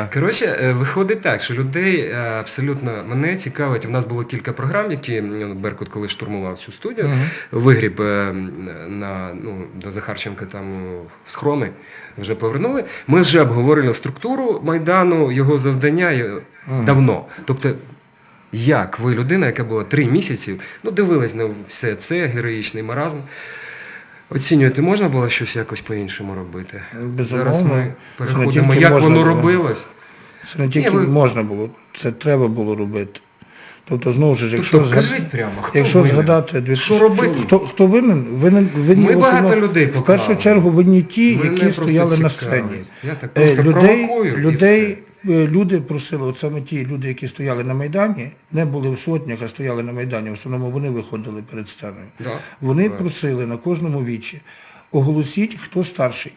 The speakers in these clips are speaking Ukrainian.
так. Коротше, е, виходить так, що людей е, абсолютно мене цікавить. У нас було кілька програм, які Беркут, коли штурмував цю студію, Мгм. вигріб е, на, ну, до Захарченка там в схрони вже повернули. Ми вже обговорили структуру Майдану, його завдання Мгм. давно. Тобто, як ви, людина, яка була три місяці, ну дивилась на все це, героїчний маразм. Оцінювати можна було щось якось по-іншому робити? Безумовно. Зараз ми переходимо, як воно було. робилось. Це не тільки Ні, ви- можна було, це треба було робити. Тобто, знову ж, якщо, Тобто, згад- кажіть прямо, хто якщо винен? згадати... дві- Що робити? Хто, хто винен? Винен, винні Ми багато основно- людей В першу чергу винні ті, Мене які стояли на сцені. Я так Е, просто людей, і людей, е, люди просили, от саме ті люди, які стояли на Майдані, не були в сотнях, а стояли на Майдані, в основному вони виходили перед сценою. Да. Вони Так. просили на кожному вічі, оголосіть, хто старший,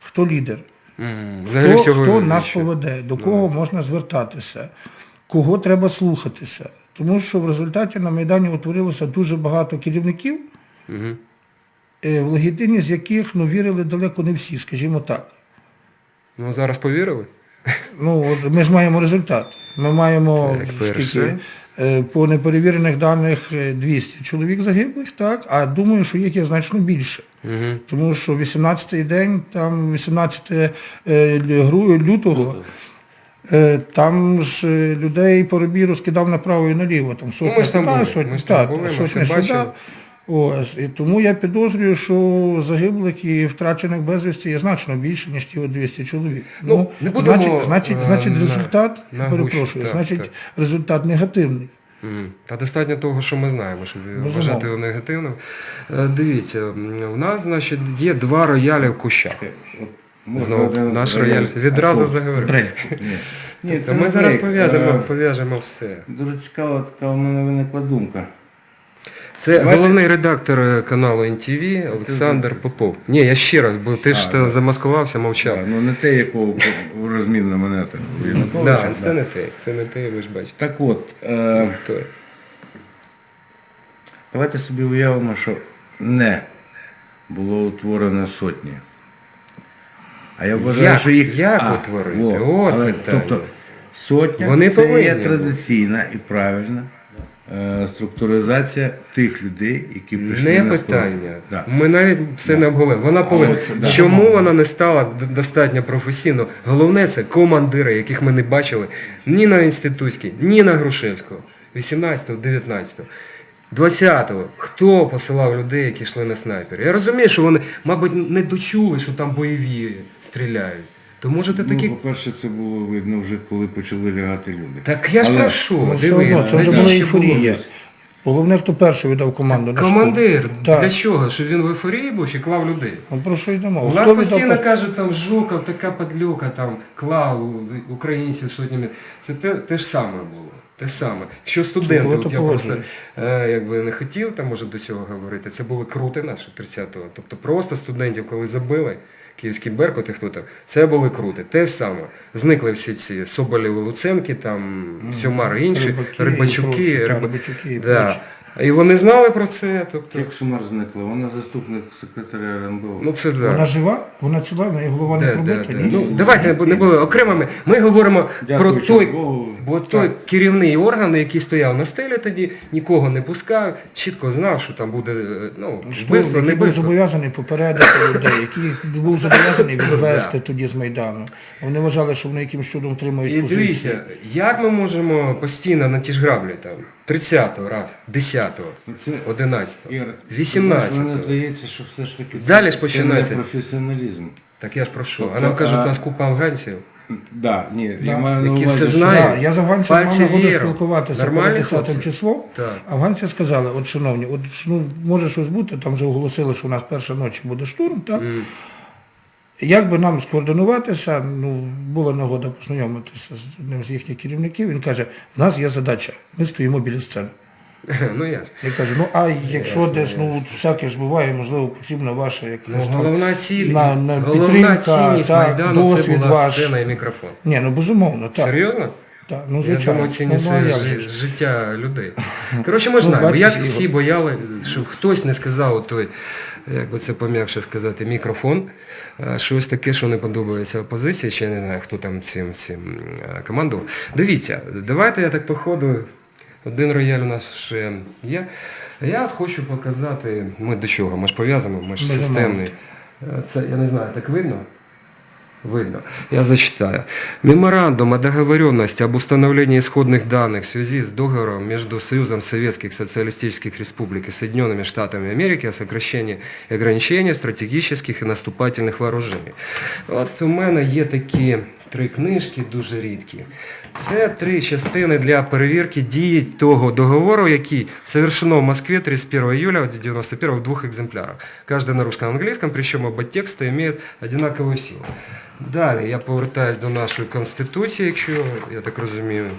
хто лідер, Взагалі хто, всього хто нас більше. поведе, до кого можна звертатися, кого треба слухатися. Тому що в результаті на Майдані утворилося дуже багато керівників, Мгм. е, в легітимність яких ну, вірили далеко не всі, скажімо так. Ну зараз повірили? Ну, от ми ж маємо результат. Ми маємо Так, скільки, е, по неперевірених даних е, 200 чоловік загиблих, так, а думаю, що їх є значно більше. Угу. Тому що 18-й день, там 18 е, лютого, е, там ж е, людей Поробій розкидав направо і наліво. Там сотня Ну, ми ж там були, сотня, ми ж там та, були, ми сотня сюди. Ось, і тому я підозрюю, що загиблих і втрачених безвісті є значно більше, ніж ті 200 чоловік. Ну, не будемо, значить, значить, е, значить на- результат, на перепрошую, так, значить так. результат негативний. Та достатньо того, що ми знаємо, щоб Безумовно. вважати його негативним. Е, Дивіться, у нас, значить, є два роялі в кущах. Знову наш рояль відразу заговорив. Брель. Ні, ми зараз пов'яжемо, Е, пов'яжемо все. Дуже цікава така у мене виникла думка. Це Давайте- головний редактор е, каналу NTV Олександр Попов. Ні, я ще раз, бо ти ж А, та да. замаскувався, мовчав. Так, ну не те, якого розмін на мене там. Да, це да. не те, це не те, ви ж бачите. Так от, е, давайте собі уявимо, що не було утворено сотні. А я вважаю, Як? що їх Як а, утворити? во, От але. Тобто сотня Вони це є традиційна і правильна структуризація тих людей, які прийшли Не на питання. Да. Ми навіть це не обговорили. Вона повинна. да. Чому вона не стала достатньо професійно? Головне це командири, яких ми не бачили ні на Інститутській, ні на Грушевського. 18-го, 19-го. 20-го. Хто посилав людей, які йшли на снайпері? Я розумію, що вони, мабуть, не дочули, що там бойові стріляють. То може ти Ну, по-перше, це було видно вже, коли почали лягати люди. Так я ж Але- прошу, Ну, все диви, одно, це вже була навіщо було? ейфорія. Головне, хто перший віддав команду на штурм. Командир, Так. для чого? Щоб він в ейфорії був чи клав людей? От про що йдемо? У Хто нас віддав постійно пер- кажуть, там Жуков, така падлюка, там клав українців сотнями. Це те, те ж саме було. Те саме. Що студенти, Чого от ти я просто погоджуєш? е, якби не хотів там може до цього говорити, це були крути наші 30-го. Тобто просто студентів, коли забили, київський Беркут і хто там, це були крути. Те саме. Зникли всі ці Соболєви, Луценки, там, Сьомари інші, Рибачуки. Рибачуки. і Рибачуки і да. І вони знали про це, тобто, Як Сумар зникла? Вона заступник секретаря РНБО. ну це зараз. Вона жива, вона в неї голова не Да, пробита. да. ні? Ну, давайте не не були окремими. Ми говоримо про той, Богу. бо той керівний орган, який стояв на стелі тоді, нікого не пускав, чітко знав, що там буде е, ну, вбивство, не який був вбивство. зобов'язаний попередити людей, який був зобов'язаний відвести тоді з Майдану. Вони вважали, що вони якимось чудом тримають І позицію. дивіться, як ми можемо постійно на ті ж граблі там 30-го раз, 10-го, Це- 11-го, Ір, 18-го. Мені здається, що все ж таки Далі ж це починається. не професіоналізм. Так я ж прошу. А Тобто, нам кажуть, а- у нас купа афганців. Да, ні, Да. я маю на Які увазі, все що- знають. Да, я з афганцем мав Пальці нагоду віру. спілкуватися Нормальні перед 10 хлопці? числом. Так. Афганці сказали, от шановні, от ну, може щось бути, там вже оголосили, що у нас перша ночі буде штурм, так? Як би нам скоординуватися, ну, була нагода познайомитися з одним з їхніх керівників, він каже, в нас є задача, ми стоїмо біля сцени. Ну ясно. Я кажу, ну а якщо Ясно, десь, ну всяке ж буває, можливо, потрібна ваша якась ну, головна ціль, на- на головна підтримка, цінність та, Майдану це досвід була ваш. сцена і мікрофон. Ні, ну безумовно, так. Серйозно? Так, ну Я думаю, цінність Ну, ну, ж? життя людей. Коротше, ми Ну, знаємо, бачиш, як всі бояли, щоб хтось не сказав той як би це пом'якше сказати, мікрофон. Е, Щось таке, що не подобається опозиції, я не знаю, хто там цим, цим е, командував. Дивіться, давайте я так по ходу, один рояль у нас ще є. Я хочу показати, ми до чого, ми ж пов'язані, ми ж системний. Е, Це, я не знаю, так видно? Видно. Я зачитаю. Меморандум о договоренности об установлении исходных данных в связи с договором между Союзом Советских Социалистических Республик и Соединенными Штатами Америки о сокращении и ограничении стратегических и наступательных вооружений. От у мене є такі три книжки, дуже рідкі. Це три частини для перевірки дії того договору, який совершено в Москве 31 июля 1991 в двух экземплярах. Каждый на русском и английском, причем оба текста имеют одинаковую силу. Далі я повертаюсь до нашої Конституції, якщо я так розумію,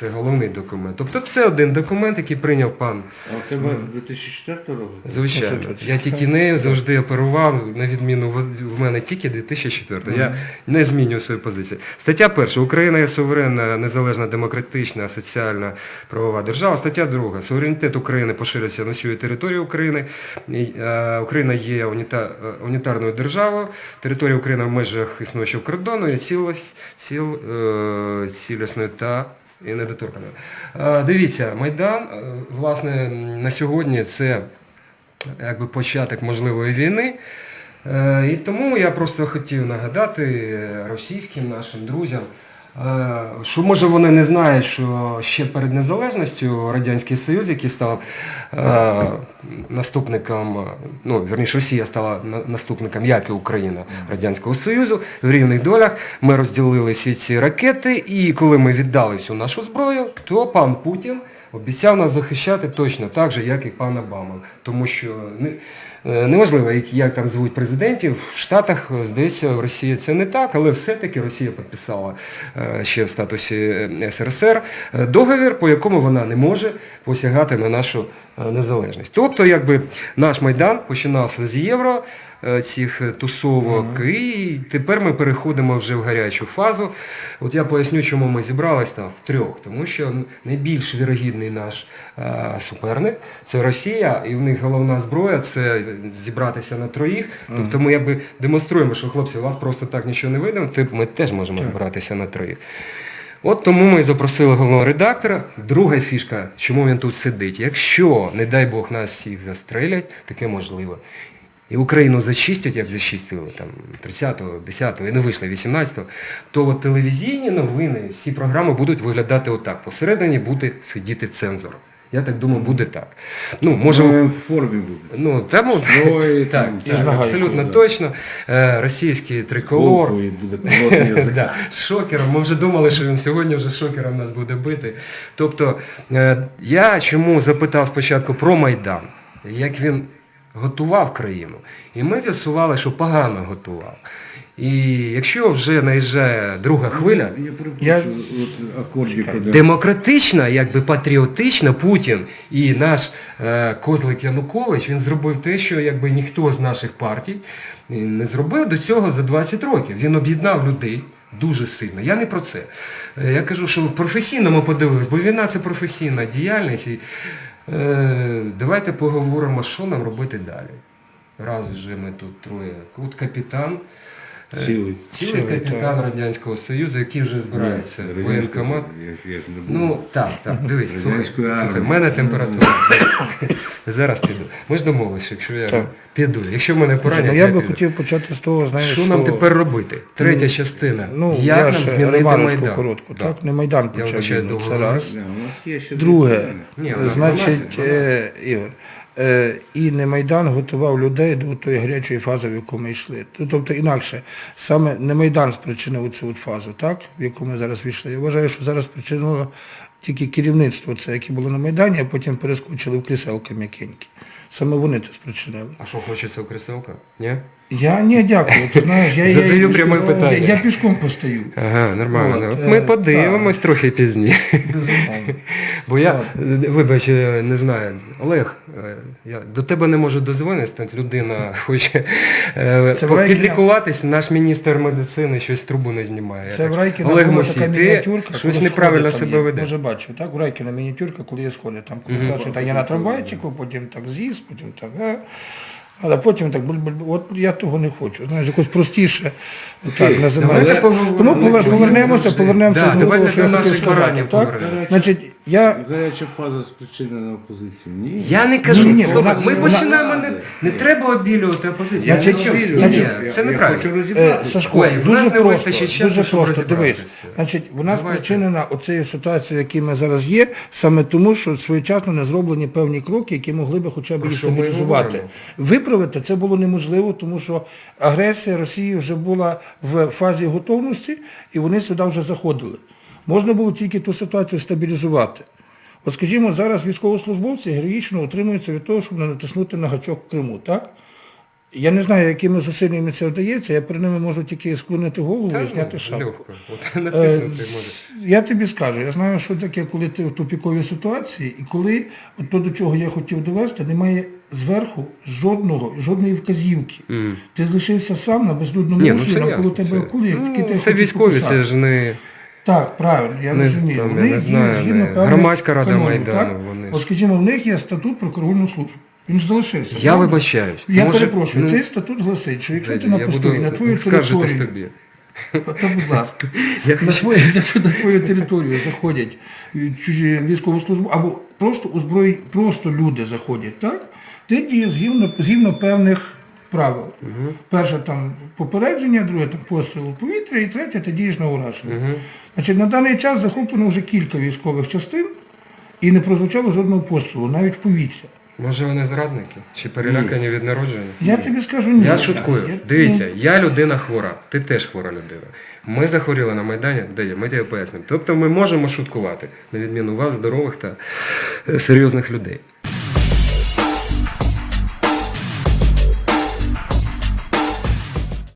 це головний документ. Тобто це один документ, який прийняв пан А у тебе 2004 року? Звичайно. Я тільки нею завжди оперував, на відміну в- мене тільки 2004. Я не змінюю свою позицію. Стаття перша. Україна є суверенна, незалежна, демократична, соціальна правова держава. Стаття друга. Суверенітет України поширюється на всю територію України. Е, Україна є уніта- е, унітарною державою. Територія України в межах існуючого кордону є цілось- ціл, е, цілісною та і недоторканою. Е, Дивіться, Майдан, е, власне, на сьогодні це якби початок можливої війни. Е, І тому я просто хотів нагадати російським нашим друзям, що може вони не знають, що ще перед незалежністю Радянський Союз, який став е, наступником, е, ну, верніше, Росія стала наступником, як і Україна, Радянського Союзу, в рівних долях ми розділили всі ці ракети, і коли ми віддали всю нашу зброю, то пан Путін обіцяв нас захищати точно так же, як і пан Обама. Тому що е, неважливо, як, як там звуть президентів, в Штатах, е, здається, в Росії це не так, але все-таки Росія підписала е, ще в статусі е, СРСР е, договір, по якому вона не може посягати на нашу е, незалежність. Тобто, якби наш Майдан починався з євро, е, цих е, тусовок, і тепер ми переходимо вже в гарячу фазу. От я поясню, чому ми зібрались там в трьох, тому що найбільш вірогідний наш е, суперник це Росія, і в них головна зброя це зібратися на троїх. Тобто ми якби демонструємо, що хлопці, у вас просто так нічого не вийде, тип ми теж можемо збиратися на троїх. От тому ми і запросили головного редактора. Друга фішка, чому він тут сидить. Якщо, не дай Бог, нас всіх застрелять, таке можливо. І Україну зачистять, як зачистили там 30-го, 10-го, і не вийшли 18-го, то от телевізійні новини, всі програми будуть виглядати отак. Посередині буде сидіти цензор. Я так думаю, буде так. Ну, може, Може в формі буде. ну, там, Строї, так, там, так, нагайкою, абсолютно да. точно. Е, російський триколор. Буде. Да, з шокером. Ми вже думали, що він сьогодні вже шокером нас буде бити. Тобто, е, я чому запитав спочатку про Майдан, як він готував країну. І ми з'ясували, що погано готував. І якщо вже наїжджає друга хвиля, Я перепрошую, от демократична, якби патріотична Путін і наш е, козлик Янукович, він зробив те, що якби ніхто з наших партій е, не зробив до цього за 20 років. Він об'єднав людей дуже сильно. Я не про це. Е, Я кажу, що професійно ми подивилися, бо війна це професійна діяльність. І, е, давайте поговоримо, що нам робити далі. Раз вже ми тут троє. От капітан. Е, Цілий. Цілий капітан Радянського Союзу, який вже збирається в воєнкомат. Я, я ж не був. Ну, так, так, дивись, слухай, слухай, в мене температура. Зараз піду. Ми ж домовилися, якщо я Так. піду, якщо в мене поранять, Ну, я би піду. хотів почати з того, знаєш, Що нам тепер робити? Третя частина. Ну, Як я нам змінити Майдан? коротку, Да. так? Не Майдан Я почав це раз. Друге, значить, 12, е, Ігор, і не Майдан готував людей до тої гарячої фази, в яку ми йшли. Тобто інакше, саме не Майдан спричинив цю от фазу, так, в яку ми зараз війшли. Я вважаю, що зараз спричинило тільки керівництво це, яке було на Майдані, а потім перескочили в кріселка м'якенькі. Саме вони це спричинили. А що хочеться в кріселка? Ні? Я не дякую, ти знаєш, я, я, Задаю я, пряме я, питання. я, пішком постою. Ага, нормально. От, Ми е, подивимось трохи пізніше. Безумовно. Бо я, вибач, е, не знаю, Олег, е, я до тебе не можу дозвонитися, людина хоче е, Це підлікуватись, наш міністр медицини щось трубу не знімає. Це в Райкіна Олег була Мосій, така мініатюрка, щось коли неправильно сходи там себе є. ведеш. Може бачив, так? У Райкіна мініатюрка, коли є сходи. Там коли Мгм. бачив, так я на трамвайчику, потім так з'їзд, потім так. Е. Але потім так, буль-буль-буль. от я того не хочу. Знаєш, якось простіше так, називається. Тому повернемося, повернемося Да, до давайте того, що я хотів сказати. Так? Значить, я Гаряча фаза спричинена опозицією. Ні. Я не кажу, Ні, ні, слухай, вона- ми вона- починаємо, не, не треба обілювати опозицію. Значить, Нічого. Ні, значить, ні, я- це я неправильно. хочу Е. Сашко, Ой, в дуже не просто, вистачить часу, дуже щоб просто, дивись. Значить, вона Давайте. спричинена оцією ситуацією, в якій ми зараз є, саме тому, що своєчасно не зроблені певні кроки, які могли би хоча б її що ми і стабілізувати. говоримо. Виправити це було неможливо, тому що агресія Росії вже була в фазі готовності, і вони сюди вже заходили. Можна було тільки ту ситуацію стабілізувати. От скажімо, зараз військовослужбовці героїчно утримуються від того, щоб не натиснути на гачок в Криму, так? Я не знаю, якими зусиллями це вдається, я при ними можу тільки склонити голову Та, і зняти шапку. Легко. От Е, Я тобі скажу, я знаю, що таке, коли ти в тупіковій ситуації, і коли от то, до чого я хотів довести, немає зверху жодного, жодної вказівки. Мгм. Ти залишився сам на безлюдному Ні, ну навколо тебе акулі, які ну, тебе Це військові, це ж не... Так, правильно, я Не, розумію. там, я Вони не знаю, згідно не. Громадська рада канонів, Майдану, так? вони От скажімо, в них є статут про караульну службу. Він ж залишився. Я правда? вибачаюсь. Я Може, перепрошую, ну, цей статут гласить, що якщо ти я на постої на твою територію, тобі. то будь ласка, Я на твою, на твою територію заходять е, чужі військовослужбовці, або просто озброєні, просто люди заходять, так? Ти дієш згідно, згідно певних правил. Перше там попередження, друге там постріл у повітря, і третє ти дієш на ураження. Значить, на даний час захоплено вже кілька військових частин і не прозвучало жодного пострілу, навіть в повітря. Може вони зрадники? Чи перелякані від народження? Я тобі скажу ні. Я шуткую. Я- Дивіться, ну, я людина хвора, ти теж хвора людина. Ми захворіли на Майдані, де я? Ми тебе пояснимо. Тобто ми можемо шуткувати, на відміну вас, здорових та е, серйозних людей.